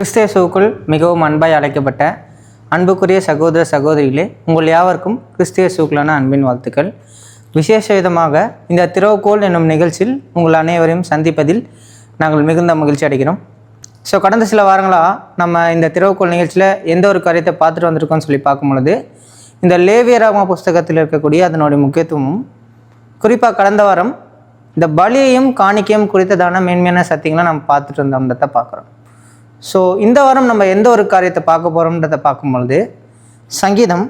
கிறிஸ்தேசுக்குள் மிகவும் அன்பாய் அழைக்கப்பட்ட அன்புக்குரிய சகோதர சகோதரிகளே உங்கள் யாவருக்கும் கிறிஸ்தேசுக்குள்ளான அன்பின் வாழ்த்துக்கள். விசேஷ விதமாக இந்த திறவுகோல் என்னும் நிகழ்ச்சியில் உங்கள் அனைவரையும் சந்திப்பதில் நாங்கள் மிகுந்த மகிழ்ச்சி அடைகிறோம். ஸோ கடந்த சில வாரங்களாக நம்ம இந்த திறவுகோல் நிகழ்ச்சியில் எந்த ஒரு காரியத்தை பார்த்துட்டு வந்திருக்கோம்னு சொல்லி பார்க்கும் பொழுது இந்த லேவியராம புஸ்தகத்தில் இருக்கக்கூடிய அதனுடைய முக்கியத்துவமும் குறிப்பாக கடந்த வாரம் இந்த பலியையும் காணிக்கையும் குறித்ததான மேன்மையான சத்தியங்களை நம்ம பார்த்துட்டு இருந்தோம்ன்றதை பார்க்குறோம். ஸோ இந்த வாரம் நம்ம எந்த ஒரு காரியத்தை பார்க்க போகிறோம்ன்றதை பார்க்கும் பொழுது சங்கீதம்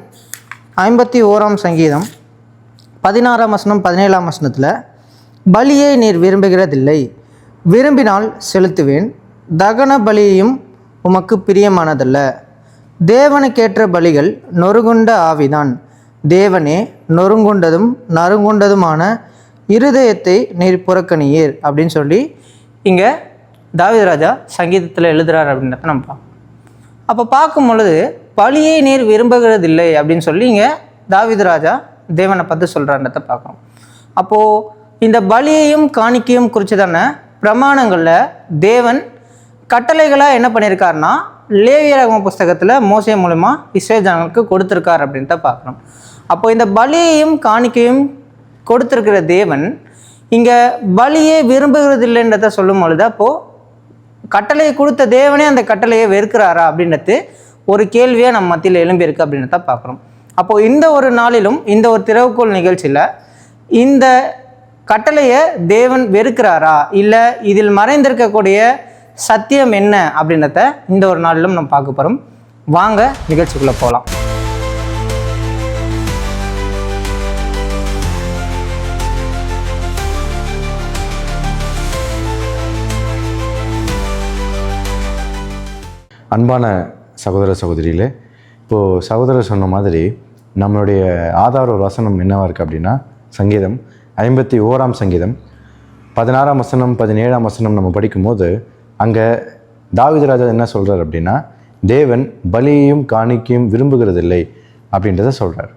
ஐம்பத்தி ஓராம் சங்கீதம் பதினாறாம் வசனம் பதினேழாம் வசனத்தில் பலியை நீர் விரும்புகிறதில்லை. விரும்பினால் செலுத்துவேன். தகன பலியையும் உமக்கு பிரியமானதல்ல. தேவனுக்கேற்ற பலிகள் நொறுங்குண்ட ஆவிதான். தேவனே நொறுங்குண்டதும் நறுங்குண்டதுமான இருதயத்தை நீர் புறக்கணியீர். அப்படின்னு சொல்லி இங்கே தாவித ராஜா சங்கீதத்தில் எழுதுகிறார் அப்படின்றத நம்ம பார்க்கணும் அப்போ பார்க்கும் பொழுது பழியை நீர் விரும்புகிறதில்லை அப்படின்னு சொல்லி இங்கே தாவித ராஜா தேவனை பார்த்து சொல்கிறான்றத பார்க்குறோம். அப்போது இந்த பலியையும் காணிக்கையும் குறித்ததான பிரமாணங்களில் தேவன் கட்டளைகளாக என்ன பண்ணியிருக்காருன்னா லேவியரகம புஸ்தகத்தில் மோசை மூலமா இஸ்ரேல் ஜனங்களுக்கு கொடுத்துருக்கார் அப்படின்ட்டு பார்க்குறோம். அப்போ இந்த பலியையும் காணிக்கையும் கொடுத்துருக்கிற தேவன் இங்கே பலியே விரும்புகிறது இல்லைன்றத சொல்லும் பொழுது அப்போது கட்டளையை கொடுத்த தேவனே அந்த கட்டளையை வெறுக்கிறாரா அப்படின்றது ஒரு கேள்வியாக நம்ம மத்தியில் எழும்பியிருக்கு அப்படின்றத பார்க்குறோம். அப்போது இந்த ஒரு நாளிலும் இந்த ஒரு திறவுகோள் நிகழ்ச்சியில் இந்த கட்டளையை தேவன் வெறுக்கிறாரா? இல்லை இதில் மறைந்திருக்கக்கூடிய சத்தியம் என்ன அப்படின்றத இந்த ஒரு நாளிலும் நம்ம பார்க்க போகிறோம் வாங்க நிகழ்ச்சிக்குள்ளே போகலாம் அன்பான சகோதர சகோதரிகளே இப்போது சகோதரர் சொன்ன மாதிரி நம்மளுடைய ஆதார வசனம் என்னவாக இருக்குது அப்படின்னா சங்கீதம் ஐம்பத்தி ஓராம் சங்கீதம் பதினாறாம் வசனம் பதினேழாம் வசனம் நம்ம படிக்கும்போது அங்கே தாவீது என்ன சொல்கிறார் அப்படின்னா தேவன் பலியையும் காணிக்கையும் விரும்புகிறதில்லை அப்படின்றத சொல்கிறார்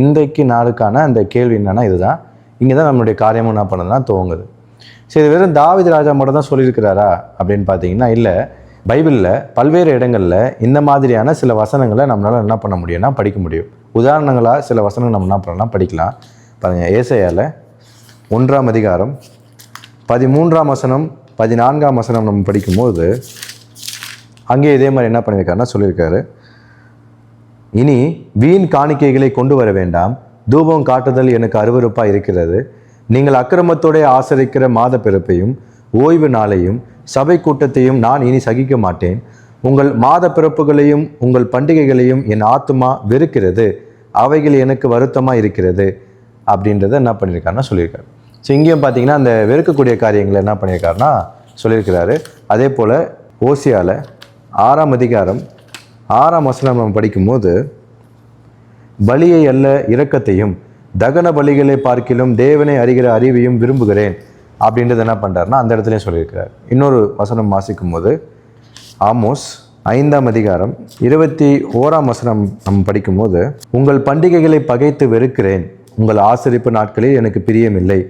இன்றைக்கு நாளுக்கான அந்த கேள்வி என்னென்னா இதுதான். இங்கே தான் நம்மளுடைய காரியமும் என்ன பண்ணுதுன்னா துவங்குது. சரி இது வெறும் தாவீது ராஜா மட்டும் தான் சொல்லியிருக்கிறாரா அப்படின்னு பார்த்தீங்கன்னா இல்லை. பைபிளில் பல்வேறு இடங்களில் இந்த மாதிரியான சில வசனங்களை நம்மளால் என்ன பண்ண முடியும்னா படிக்க முடியும்? உதாரணங்களாக சில வசனங்கள் நம்ம என்ன பண்ணலாம்? படிக்கலாம். பாருங்கள் ஏசையால் ஒன்றாம் அதிகாரம் பதிமூன்றாம் வசனம் பதினான்காம் வசனம் நம்ம படிக்கும்போது அங்கே இதே மாதிரி என்ன பண்ணியிருக்காருன்னா சொல்லியிருக்காரு. இனி வீண் காணிக்கைகளை கொண்டு வர வேண்டாம். தூபம் காட்டுதல் எனக்கு அருவருப்பாக இருக்கிறது. நீங்கள் அக்கிரமத்தோட ஆசரிக்கிற மாத பிறப்பையும் ஓய்வு நாளையும் சபை கூட்டத்தையும் நான் இனி சகிக்க மாட்டேன். உங்கள் மாத பிறப்புகளையும் உங்கள் பண்டிகைகளையும் என் ஆத்துமா வெறுக்கிறது. அவைகள் எனக்கு வருத்தமாக இருக்கிறது. அப்படின்றத என்ன பண்ணியிருக்காருன்னா சொல்லியிருக்காரு. ஸோ இங்கேயும் பார்த்தீங்கன்னா அந்த வெறுக்கக்கூடிய காரியங்களை என்ன பண்ணியிருக்காருன்னா சொல்லியிருக்கிறாரு. அதே போல் ஓசியாவில் ஆறாம் அதிகாரம் ஆறாம் வசனம் நம்ம படிக்கும்போது பலியை அல்ல இரக்கத்தையும் தகன பலிகளை பார்க்கிலும் தேவனை அறிகிற அறிவையும் விரும்புகிறேன். அப்படின்றது என்ன பண்ணுறாருன்னா அந்த இடத்துலையும் சொல்லியிருக்கிறார். இன்னொரு வசனம் வாசிக்கும் போது ஆமோஸ் ஐந்தாம் அதிகாரம் இருபத்தி ஓராம் வசனம் நம்ம படிக்கும்போது உங்கள் பண்டிகைகளை பகைத்து வெறுக்கிறேன். உங்கள் ஆசரிப்பு நாட்களில் எனக்கு பிரியமில்லை.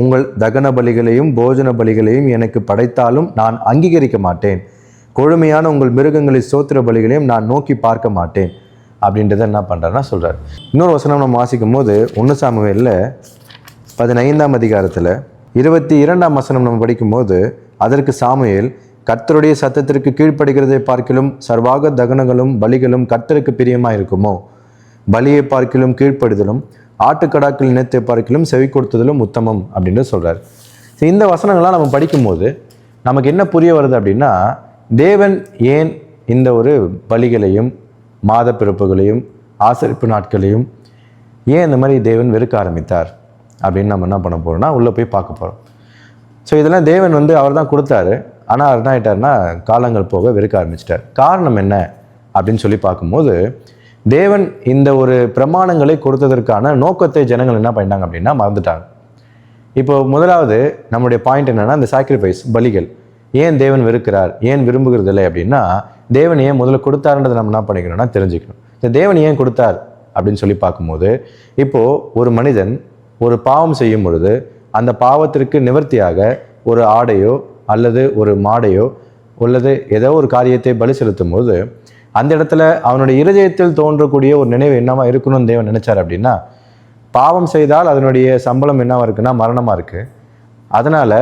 உங்கள் தகன பலிகளையும் போஜன பலிகளையும் எனக்கு படைத்தாலும் நான் அங்கீகரிக்க மாட்டேன். கொழுமையான உங்கள் மிருகங்களை சோத்திர பலிகளையும் நான் நோக்கி பார்க்க மாட்டேன். அப்படின்றத என்ன பண்ணுறேன்னா சொல்கிறார் இன்னொரு வசனம் நம்ம வாசிக்கும் போது ஒன்று சாமுவேலில் பதினைந்தாம் அதிகாரத்தில் இருபத்தி இரண்டாம் வசனம் நம்ம படிக்கும்போது அதற்கு சாமுவேல் கர்த்தருடைய சத்தத்திற்கு கீழ்ப்படுகிறதை பார்க்கிலும் சர்வாக தகனங்களும் பலிகளும் கர்த்தருக்கு பிரியமாக இருக்குமோ? பலியை பார்க்கிலும் கீழ்ப்படுதலும் ஆட்டுக்கடாக்கள் இனத்தை பார்க்கிலும் செவி கொடுத்ததிலும் உத்தமம் அப்படின்னு சொல்கிறார் இந்த வசனங்கள்லாம் நம்ம படிக்கும்போது நமக்கு என்ன புரிய வருது அப்படின்னா தேவன் ஏன் இந்த ஒரு பலிகளையும் மாத பிறப்புகளையும் ஆசரிப்பு நாட்களையும் ஏன் இந்த மாதிரி தேவன் வெறுக்க ஆரம்பித்தார்? அப்படின்னு நம்ம என்ன பண்ண போகிறோம்னா உள்ளே போய் பார்க்க போகிறோம் ஸோ இதெல்லாம் தேவன் வந்து அவர் தான் கொடுத்தாரு. ஆனால் அவர் என்ன காலங்கள் போக வெறுக்க ஆரம்பிச்சிட்டார். காரணம் என்ன? அப்படின்னு சொல்லி பார்க்கும்போது தேவன் இந்த ஒரு பிரமாணங்களை கொடுத்ததற்கான நோக்கத்தை ஜனங்கள் என்ன பண்ணிட்டாங்க அப்படின்னா மறந்துட்டாங்க. இப்போ முதலாவது நம்முடைய பாயிண்ட் என்னென்னா இந்த சாக்ரிஃபைஸ் பலிகள். ஏன் தேவன் வெறுக்கிறார்? ஏன் விரும்புகிறது இல்லை அப்படின்னா தேவன் ஏன் முதல்ல கொடுத்தாருன்றதை நம்ம என்ன பண்ணிக்கணும்னா தெரிஞ்சுக்கணும். இந்த தேவன் ஏன் கொடுத்தார்? அப்படின்னு சொல்லி பார்க்கும்போது இப்போது ஒரு மனிதன் ஒரு பாவம் செய்யும் பொழுது அந்த பாவத்திற்கு நிவர்த்தியாக ஒரு ஆடையோ அல்லது ஒரு மாடையோ அல்லது ஏதோ ஒரு காரியத்தை பலி செலுத்தும் போது அந்த இடத்துல அவனுடைய இருதயத்தில் தோன்றக்கூடிய ஒரு நினைவு என்னவா இருக்கணும்னு தேவன் நினைச்சார் அப்படின்னா பாவம் செய்தால் அதனுடைய சம்பளம் என்னவா இருக்குன்னா மரணமாக இருக்குது அதனால்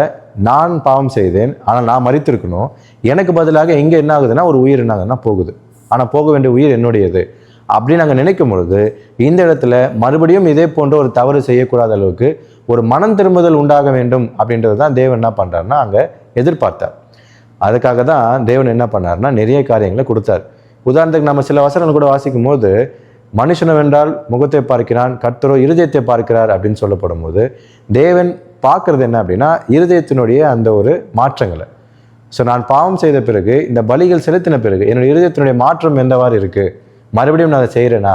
நான் பாவம் செய்தேன் ஆனால் நான் மறித்திருக்கணும் எனக்கு பதிலாக இங்கே என்ன ஆகுதுன்னா ஒரு உயிர் என்ன ஆகுதுன்னா போகுது. ஆனால் போக வேண்டிய உயிர் என்னுடையது. அப்படி நாங்கள் நினைக்கும் பொழுது இந்த இடத்துல மறுபடியும் இதே போன்ற ஒரு தவறு செய்யக்கூடாத அளவுக்கு ஒரு மனம் திரும்புதல் உண்டாக வேண்டும் அப்படின்றது தான் தேவன் என்ன பண்ணுறாருன்னா அங்கே எதிர்பார்த்தார். அதுக்காக தான் தேவன் என்ன பண்ணார்னா நிறைய காரியங்களை கொடுத்தார். உதாரணத்துக்கு நம்ம சில வசனங்கள் கூட வாசிக்கும் போது மனுஷனவென்றால் முகத்தை பார்க்கிறான் கர்த்தரோ இருதயத்தை பார்க்கிறார் அப்படின்னு சொல்லப்படும் போது தேவன் பார்க்கறது என்ன அப்படின்னா இருதயத்தினுடைய அந்த ஒரு மாற்றங்களை. ஸோ நான் பாவம் செய்த பிறகு இந்த பலிகள் செலுத்தின பிறகு என்னுடைய இருதயத்தினுடைய மாற்றம் எந்தவாறு இருக்குது மறுபடியும் நான் அதை செய்கிறேனா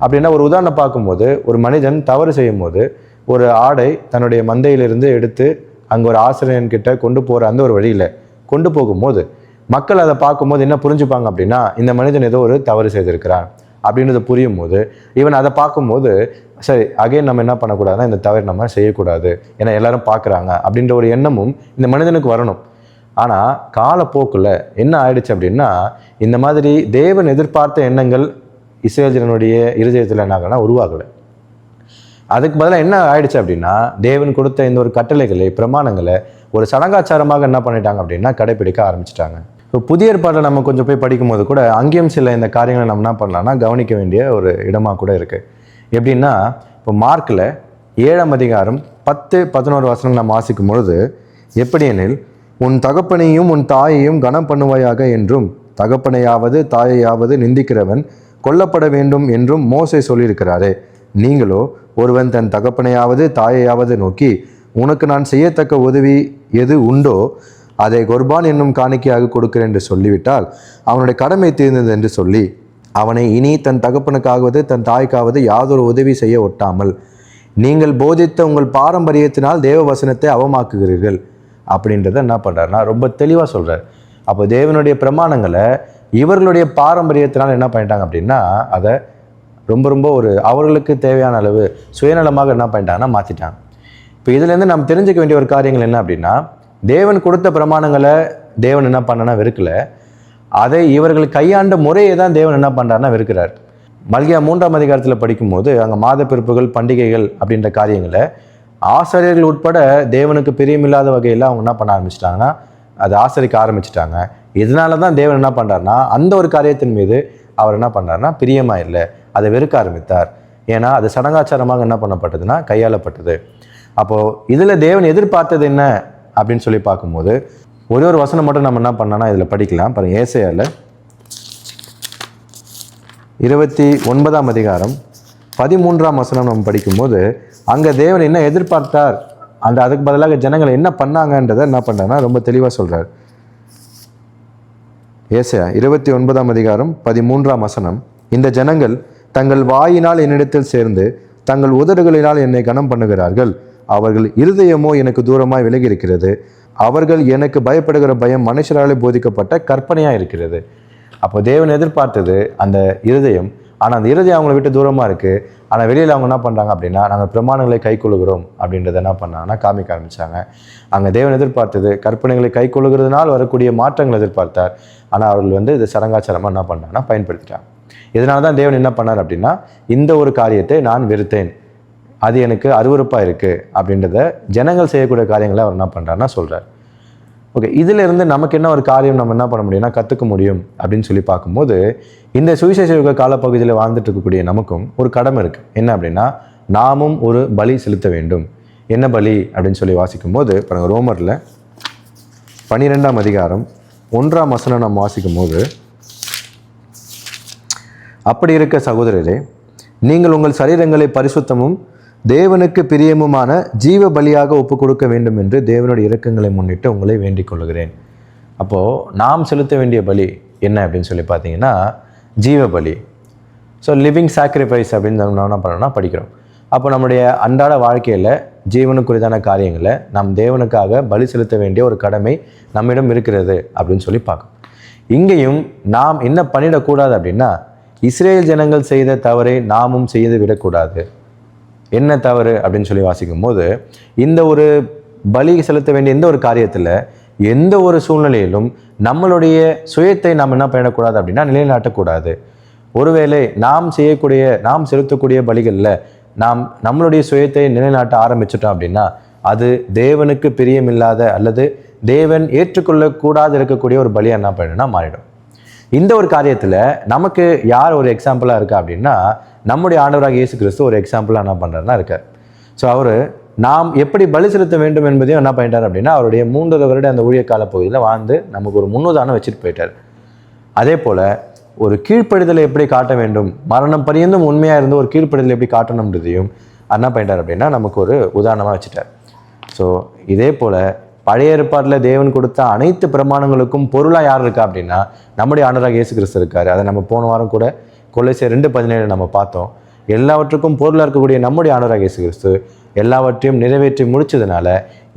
அப்படின்னா ஒரு உதாரணம் பார்க்கும்போது ஒரு மனிதன் தவறு செய்யும் போது ஒரு ஆடை தன்னுடைய மந்தையிலிருந்து எடுத்து அங்கே ஒரு ஆசிரியன்கிட்ட கொண்டு போகிற அந்த ஒரு வழியில் கொண்டு போகும்போது மக்கள் அதை பார்க்கும்போது என்ன புரிஞ்சுப்பாங்க அப்படின்னா இந்த மனிதன் ஏதோ ஒரு தவறு செய்திருக்கிறான் அப்படின்றது புரியும் போது ஈவன் அதை பார்க்கும்போது சரி அகைன் நம்ம என்ன பண்ணக்கூடாதுன்னா இந்த தவறு நம்ம செய்யக்கூடாது ஏன்னா எல்லாரும் பார்க்குறாங்க அப்படின்ற ஒரு எண்ணமும் இந்த மனிதனுக்கு வரணும். ஆனால் காலப்போக்கில் என்ன ஆயிடுச்சு அப்படின்னா இந்த மாதிரி தேவன் எதிர்பார்த்த எண்ணங்கள் இஸ்ரேஜனுடைய இருதயத்தில் என்ன உருவாகலை. அதுக்கு பதிலாக என்ன ஆயிடுச்சு அப்படின்னா தேவன் கொடுத்த இந்த ஒரு கட்டளைகளை பிரமாணங்களை ஒரு சடங்காச்சாரமாக என்ன பண்ணிட்டாங்க அப்படின்னா கடைப்பிடிக்க ஆரம்பிச்சிட்டாங்க. இப்போ புதிய ஏற்பாட்டில் நம்ம கொஞ்சம் போய் படிக்கும்போது கூட அங்கேயும் சில இந்த காரியங்களை நம்ம என்ன பண்ணலாம்னா கவனிக்க வேண்டிய ஒரு இடமாக கூட இருக்குது எப்படின்னா இப்போ மார்க்கில் ஏழாம் அதிகாரம் பத்து பதினோரு வசனம் நம்ம வாசிக்கும் பொழுது எப்படி எனில் உன் தகப்பனையும் உன் தாயையும் கனம் பண்ணுவாயாக என்றும் தகப்பனையாவது தாயையாவது நிந்திக்கிறவன் கொல்லப்பட வேண்டும் என்றும் மோசை சொல்லியிருக்கிறாரே. நீங்களோ ஒருவன் தன் தகப்பனையாவது தாயையாவது நோக்கி உனக்கு நான் செய்யத்தக்க உதவி எது உண்டோ அதை குர்பான் என்னும் காணிக்கையாக கொடுக்கிறேன் என்று சொல்லிவிட்டால் அவனுடைய கடமை தீர்ந்தது என்று சொல்லி அவனை இனி தன் தகப்பனுக்காவது தன் தாய்க்காவது யாதொரு உதவி செய்ய ஒட்டாமல் நீங்கள் போதித்த உங்கள் பாரம்பரியத்தினால் தேவ வசனத்தை அவமாக்குகிறீர்கள். அப்படின்றத என்ன பண்ணுறாருன்னா ரொம்ப தெளிவாக சொல்கிறார் அப்போ தேவனுடைய பிரமாணங்களை இவர்களுடைய பாரம்பரியத்தினால் என்ன பண்ணிட்டாங்க அப்படின்னா அதை ரொம்ப ரொம்ப ஒரு அவர்களுக்கு தேவையான அளவு சுயநலமாக என்ன பண்ணிட்டாங்கன்னா மாற்றிட்டாங்க இப்போ இதுலேருந்து நம்ம தெரிஞ்சுக்க வேண்டிய ஒரு காரியங்கள் என்ன அப்படின்னா தேவன் கொடுத்த பிரமாணங்களை தேவன் என்ன பண்ணனா வெறுக்கல. அதை இவர்கள் கையாண்ட முறையை தான் தேவன் என்ன பண்ணுறாருன்னா வெறுக்கிறார். மல்கியா மூன்றாம் அதிகாரத்தில் படிக்கும்போது அங்கே மாத பிறப்புகள் பண்டிகைகள் அப்படின்ற காரியங்களை ஆசிரியர்கள் உட்பட தேவனுக்கு பிரியமில்லாத வகையில் அவங்க என்ன பண்ண ஆரம்பிச்சிட்டாங்கன்னா அதை ஆசரிக்க ஆரம்பிச்சிட்டாங்க. இதனால தான் தேவன் என்ன பண்ணுறாருனா அந்த ஒரு காரியத்தின் மீது அவர் என்ன பண்ணுறாருனா பிரியமாக இல்லை. அதை வெறுக்க ஆரம்பித்தார். ஏன்னா அது சடங்காச்சாரமாக என்ன பண்ணப்பட்டதுன்னா கையாளப்பட்டது. அப்போது இதில் தேவன் எதிர்பார்த்தது என்ன அப்படின்னு சொல்லி பார்க்கும்போது ஒரே ஒரு வசனம் மட்டும் நம்ம என்ன பண்ணோன்னா இதில் படிக்கலாம். பாருங்க ஏசையால் இருபத்தி ஒன்பதாம் அதிகாரம் பதிமூன்றாம் வசனம் நம்ம படிக்கும்போது அங்கே தேவன் என்ன எதிர்பார்த்தார்? அந்த அதுக்கு பதிலாக ஜனங்கள் என்ன பண்ணாங்கன்றதை என்ன பண்ணுறாருன்னா ரொம்ப தெளிவாக சொல்கிறார் ஏசையா இருபத்தி ஒன்பதாம் அதிகாரம் பதிமூன்றாம் வசனம் இந்த ஜனங்கள் தங்கள் வாயினால் என்னிடத்தில் சேர்ந்து தங்கள் உதடுகளினால் என்னை கனம் பண்ணுகிறார்கள். அவர்கள் இருதயமோ எனக்கு தூரமாய் விலகி இருக்கிறது அவர்கள் எனக்கு பயப்படுகிற பயம் மனுஷராலே போதிக்கப்பட்ட கற்பனையாக இருக்கிறது. அப்போ தேவன் எதிர்பார்த்தது அந்த இருதயம் ஆனால் அந்த இறுதி அவங்கள விட்டு தூரமாக இருக்குது ஆனால் வெளியில் அவங்க என்ன பண்ணுறாங்க அப்படின்னா நாங்கள் பிரமாணங்களை கைக்கொள்ளுகிறோம் அப்படின்றத என்ன பண்ணாங்கன்னா காமிக்க ஆரம்பித்தாங்க அங்கே தேவன் எதிர்பார்த்தது கற்பனைகளை கைக்கொள்ளுகிறதுனால் வரக்கூடிய மாற்றங்களை எதிர்பார்த்தார். ஆனால் அவர்கள் வந்து இது சடங்காச்சாரமாக என்ன பண்ணாங்கன்னா பயன்படுத்திட்டாங்க. இதனால தான் தேவன் என்ன பண்ணார் அப்படின்னா இந்த ஒரு காரியத்தை நான் வெறுத்தேன். அது எனக்கு அருவருப்பாக இருக்குது அப்படின்றத ஜனங்கள் செய்யக்கூடிய காரியங்களை அவர் என்ன பண்ணுறாருன்னா சொல்கிறார் ஓகே இதிலிருந்து நமக்கு என்ன ஒரு காரியம் நம்ம என்ன பண்ண முடியும்னா கற்றுக்க முடியும் அப்படின்னு சொல்லி பார்க்கும்போது இந்த சுவிசேஷ யுக காலப்பகுதியில் வாழ்ந்துட்டு இருக்கக்கூடிய நமக்கும் ஒரு கடமை இருக்குது என்ன அப்படின்னா நாமும் ஒரு பலி செலுத்த வேண்டும். என்ன பலி அப்படின்னு சொல்லி வாசிக்கும்போது பாருங்க ரோமரில் பன்னிரெண்டாம் அதிகாரம் ஒன்றாம் வசனம் நாம் வாசிக்கும் போது அப்படி இருக்க சகோதரரே நீங்கள் உங்கள் சரீரங்களை பரிசுத்தமும் தேவனுக்கு பிரியமுமான ஜீவ பலியாக ஒப்பு கொடுக்க வேண்டும் என்று தேவனுடைய இறக்கங்களை முன்னிட்டு உங்களை வேண்டிக் கொள்கிறேன் அப்போது நாம் செலுத்த வேண்டிய பலி என்ன அப்படின்னு சொல்லி பார்த்தீங்கன்னா ஜீவ பலி ஸோ லிவிங் சாக்ரிஃபைஸ் அப்படின்னு நம்ம என்ன பண்ணோம்னா படிக்கிறோம். அப்போ நம்முடைய அன்றாட வாழ்க்கையில் ஜீவனுக்குரிதான காரியங்களை நம் தேவனுக்காக பலி செலுத்த வேண்டிய ஒரு கடமை நம்மிடம் இருக்கிறது அப்படின்னு சொல்லி பார்க்கணும். இங்கேயும் நாம் என்ன பண்ணிடக்கூடாது அப்படின்னா இஸ்ரேல் ஜனங்கள் செய்த தவறை நாமும் செய்து விடக்கூடாது. என்ன தவறு அப்படின்னு சொல்லி வாசிக்கும் போது இந்த ஒரு பலி செலுத்த வேண்டிய எந்த ஒரு காரியத்தில் எந்த ஒரு சூழ்நிலையிலும் நம்மளுடைய சுயத்தை நாம் என்ன பண்ணக்கூடாது அப்படின்னா நிலைநாட்டக்கூடாது. ஒருவேளை நாம் செய்யக்கூடிய நாம் செலுத்தக்கூடிய பலிகளில் நாம் நம்மளுடைய சுயத்தை நிலைநாட்ட ஆரம்பிச்சிட்டோம் அப்படின்னா அது தேவனுக்கு பிரியமில்லாத அல்லது தேவன் ஏற்றுக்கொள்ளக்கூடாது இருக்கக்கூடிய ஒரு பலியாக என்ன பண்ணுன்னா மாறிடும். இந்த ஒரு காரியத்தில் நமக்கு யார் ஒரு எக்ஸாம்பிளாக இருக்கா அப்படின்னா நம்முடைய ஆண்டவராக இயேசு கிறிஸ்து ஒரு எக்ஸாம்பிளாக என்ன பண்ணுறாருன்னா இருக்கார். ஸோ அவர் நாம் எப்படி பலி செலுத்த வேண்டும் என்பதையும் என்ன பண்ணிட்டார் அப்படின்னா அவருடைய மூன்றரை வருட அந்த ஊழிய கால பகுதியில் வாழ்ந்து நமக்கு ஒரு முன்னுதாரணம் வச்சுட்டு போயிட்டார். அதே போல் ஒரு கீழ்ப்படுதலை எப்படி காட்ட வேண்டும் மரணம் பரியந்தும் உண்மையாக இருந்து ஒரு கீழ்ப்படுதலை எப்படி காட்டணுன்றதையும் என்ன பண்ணிட்டார் அப்படின்னா நமக்கு ஒரு உதாரணமாக வச்சுட்டார். ஸோ இதே போல் பழைய ஏற்பாட்டில் தேவன் கொடுத்த அனைத்து பிரமாணங்களுக்கும் பொருளாக யார் இருக்கா அப்படின்னா நம்முடைய ஆண்டராக இயேசு கிறிஸ்து இருக்கார். அதை நம்ம போன வாரம் கூட கொலைசை ரெண்டு பதினேழு நம்ம பார்த்தோம். எல்லாவற்றுக்கும் பொருளாக இருக்கக்கூடிய நம்முடைய ஆண்டராக இயேசு கிறிஸ்து எல்லாவற்றையும் நிறைவேற்றி முடிச்சதுனால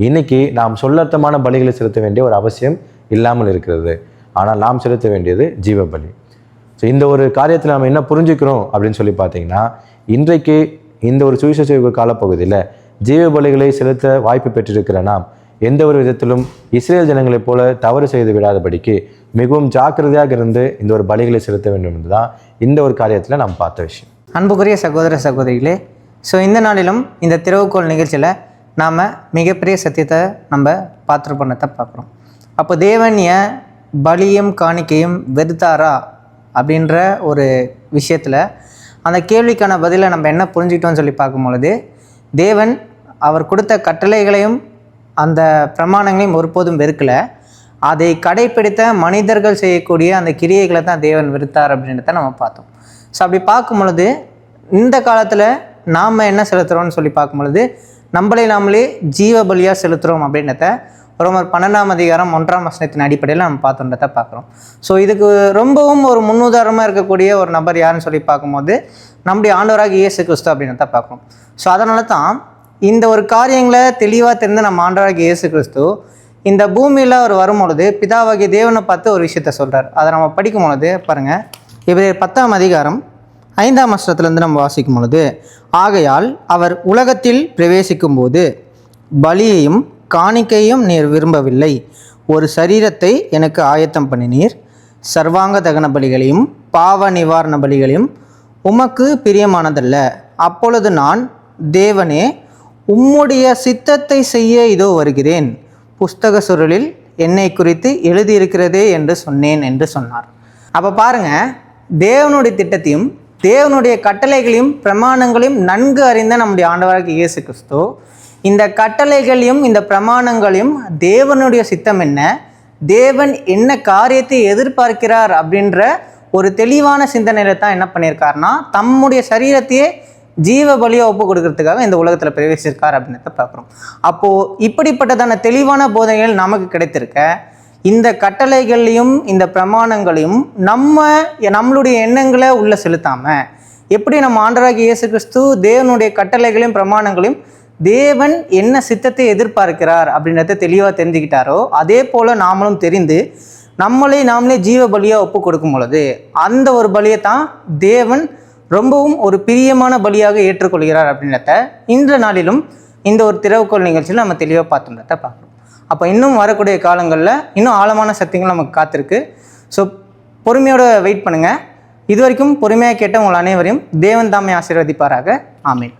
இன்னைக்கு நாம் சொல்லர்த்தமான பலிகளை செலுத்த வேண்டிய ஒரு அவசியம் இல்லாமல் இருக்கிறது. ஆனால் நாம் செலுத்த வேண்டியது ஜீவ பலி ஸோ இந்த ஒரு காரியத்தில் நம்ம என்ன புரிஞ்சுக்கிறோம் அப்படின்னு சொல்லி பார்த்தீங்கன்னா இன்றைக்கு இந்த ஒரு சுவிசேஷ காலப்பகுதியில் ஜீவ பலிகளை செலுத்த வாய்ப்பு பெற்றிருக்கிற நாம் எந்த ஒரு விதத்திலும் இஸ்ரேல் ஜனங்களைப் போல தவறு செய்து விடாதபடிக்கு மிகவும் ஜாக்கிரதையாக இருந்து இந்த ஒரு பலிகளை செலுத்த வேண்டும் என்றுதான் இந்த ஒரு காரியத்தில் நாம் பார்த்த விஷயம். அன்புக்குரிய சகோதர சகோதரிகளே ஸோ இந்த நாளிலும் இந்த திறவுகோள் நிகழ்ச்சியில் நாம் மிகப்பெரிய சத்தியத்தை நம்ம பாத்திர பண்ணத்தை பார்க்குறோம். அப்போ தேவன் ஏன் பலியும் காணிக்கையும் வெறுத்தாரா அப்படின்ற ஒரு விஷயத்தில் அந்த கேள்விக்கான பதிலை நம்ம என்ன புரிஞ்சுக்கிட்டோம்னு சொல்லி பார்க்கும் பொழுது தேவன் அவர் கொடுத்த கட்டளைகளையும் அந்த பிரமாணங்களையும் ஒருபோதும் வெறுக்கலை. அதை கடைப்பிடித்த மனிதர்கள் செய்யக்கூடிய அந்த கிரியைகளை தான் தேவன் வெறுத்தார் அப்படின்றத நம்ம பார்த்தோம். ஸோ அப்படி பார்க்கும் பொழுது இந்த காலத்தில் நாம் என்ன செலுத்துகிறோம்னு சொல்லி பார்க்கும் பொழுது நம்மளே நாமளே ஜீவ பலியாக செலுத்துகிறோம் அப்படின்றத ரோமர் பன்னெண்டாம் அதிகாரம் ஒன்றாம் வசனத்தின் அடிப்படையில் நம்ம பார்த்தோன்றத பார்க்குறோம். ஸோ இதுக்கு ரொம்பவும் ஒரு முன்னுதாரணமாக இருக்கக்கூடிய ஒரு நபர் யாருன்னு சொல்லி பார்க்கும்போது நம்முடைய ஆண்டவராக இயேசு கிறிஸ்து அப்படின்றத பார்க்குறோம். ஸோ அதனால தான் இந்த ஒரு காரியங்களை தெளிவாக தெரிந்த நம்ம ஆண்டவராக இயேசு கிறிஸ்து இந்த பூமியில் அவர் வரும்பொழுது பிதாவாகிய தேவனை பார்த்து ஒரு விஷயத்த சொல்கிறார் அதை நம்ம படிக்கும் பொழுது பாருங்கள் இவர் பத்தாம் அதிகாரம் ஐந்தாம் வருஷத்துலேருந்து நம்ம வாசிக்கும் பொழுது ஆகையால் அவர் உலகத்தில் பிரவேசிக்கும் போது பலியையும் காணிக்கையும் நீர் விரும்பவில்லை. ஒரு சரீரத்தை எனக்கு ஆயத்தம் பண்ணினீர். சர்வாங்க தகன பலிகளையும் பாவ நிவாரண பலிகளையும் உமக்கு பிரியமானதல்ல. அப்பொழுது நான் தேவனே உம்முடைய சித்தத்தை செய்ய இதோ வருகிறேன். புஸ்தக சுருளில் என்னை குறித்து எழுதியிருக்கிறதே என்று சொன்னேன் என்று சொன்னார். அப்போ பாருங்க தேவனுடைய திட்டத்தையும் தேவனுடைய கட்டளைகளையும் பிரமாணங்களையும் நன்கு அறிந்த நம்முடைய ஆண்டவராக இயேசு கிறிஸ்து இந்த கட்டளைகளையும் இந்த பிரமாணங்களையும் தேவனுடைய சித்தம் என்ன? தேவன் என்ன காரியத்தை எதிர்பார்க்கிறார் அப்படின்ற ஒரு தெளிவான சிந்தனையில தான் என்ன பண்ணியிருக்காருன்னா தம்முடைய சரீரத்தையே ஜீவ பலியை ஒப்பு கொடுக்கறதுக்காக இந்த உலகத்தில் பிரவேசிச்சிருக்கார் அப்படின்றத பார்க்குறோம். அப்போது இப்படிப்பட்டதான தெளிவான போதனைகள் நமக்கு கிடைத்திருக்க இந்த கட்டளைகளையும் இந்த பிரமாணங்களையும் நம்ம நம்மளுடைய எண்ணங்களை உள்ள செலுத்தாமல் எப்படி நம்ம ஆண்டராகி இயேசு கிறிஸ்து தேவனுடைய கட்டளைகளையும் பிரமாணங்களையும் தேவன் என்ன சித்தத்தை எதிர்பார்க்கிறார் அப்படின்றத தெளிவாக தெரிஞ்சுக்கிட்டாரோ அதே போல் நாமளும் தெரிந்து நம்மளே நாமளே ஜீவ பலியாக ஒப்பு கொடுக்கும் பொழுது அந்த ஒரு பலியை தான் தேவன் ரொம்பவும் ஒரு பிரியமான பலியாக ஏற்றுக்கொள்கிறார் அப்படின்றத இன்ற நாளிலும் இந்த ஒரு திறவுக்கோள் நிகழ்ச்சியில் நம்ம தெளிவாக பார்த்துன்றத பார்க்குறோம். அப்போ இன்னும் வரக்கூடிய காலங்களில் இன்னும் ஆழமான சத்தியங்கள் நமக்கு காத்திருக்கு. ஸோ பொறுமையோட வெயிட் பண்ணுங்கள் இது வரைக்கும் பொறுமையாக கேட்ட உங்கள் அனைவரையும் தேவன் தாமே ஆசீர்வதிப்பாராக. ஆமீன்.